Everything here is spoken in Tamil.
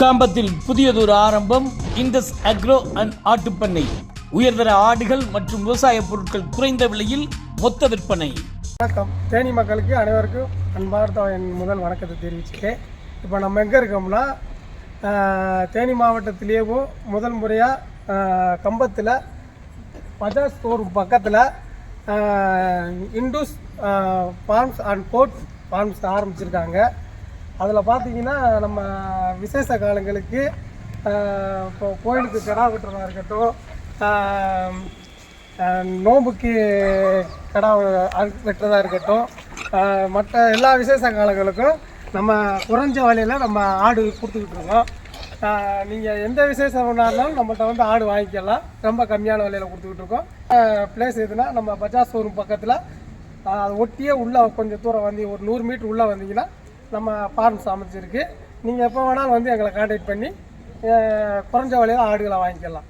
காம்பத்தில் புதியதொரு ஆரம்பம் இண்டஸ் அக்ரோ அண்ட் ஆட்டுப்பண்ணை உயர்தர ஆடுகள் மற்றும் விவசாய பொருட்கள் குறைந்த விலையில் மொத்த விற்பனை. வணக்கம். தேனி மக்களுக்கு அனைவருக்கும் அன்பார்த்த என் முதல் வணக்கத்தை தெரிவிச்சுக்கேன் இப்போ நம்ம எங்கே இருக்கோம்னா தேனி மாவட்டத்திலேயும் முதல் முறையாக கம்பத்தில் பஜாஜ் ஸ்டோர் பக்கத்தில் Indus farms and goat farms ஆரம்பிச்சிருக்காங்க. அதில் பார்த்தீங்கன்னா நம்ம விசேஷ காலங்களுக்கு இப்போ கோயிலுக்கு கிடா வெட்டுறதா இருக்கட்டும் நோம்புக்கு கிடா வெட்டுறதா இருக்கட்டும் மற்ற எல்லா விசேஷ காலங்களுக்கும் நம்ம குறைஞ்ச விலையில் நம்ம ஆடு கொடுத்துக்கிட்டு இருக்கோம். நீங்கள் எந்த விசேஷம் இருந்தாலும் நம்மள்ட்ட வந்து ஆடு வாங்கிக்கலாம். ரொம்ப கம்மியான விலையில் கொடுத்துக்கிட்டு இருக்கோம். பிளேஸ் எதுனா நம்ம பஜாஜ் ஷோரூம் பக்கத்தில் அது ஒட்டியே உள்ளே கொஞ்சம் தூரம் வந்து ஒரு நூறு மீட்ரு உள்ளே வந்தீங்கன்னா நம்ம ஃபார்ம்ஸ் அமைச்சிருக்கு நீங்கள் எப்போ வேணாலும் வந்து எங்களை காண்டாக்ட் பண்ணி குறைஞ்ச விலையில் ஆடுகளை வாங்கிக்கலாம்.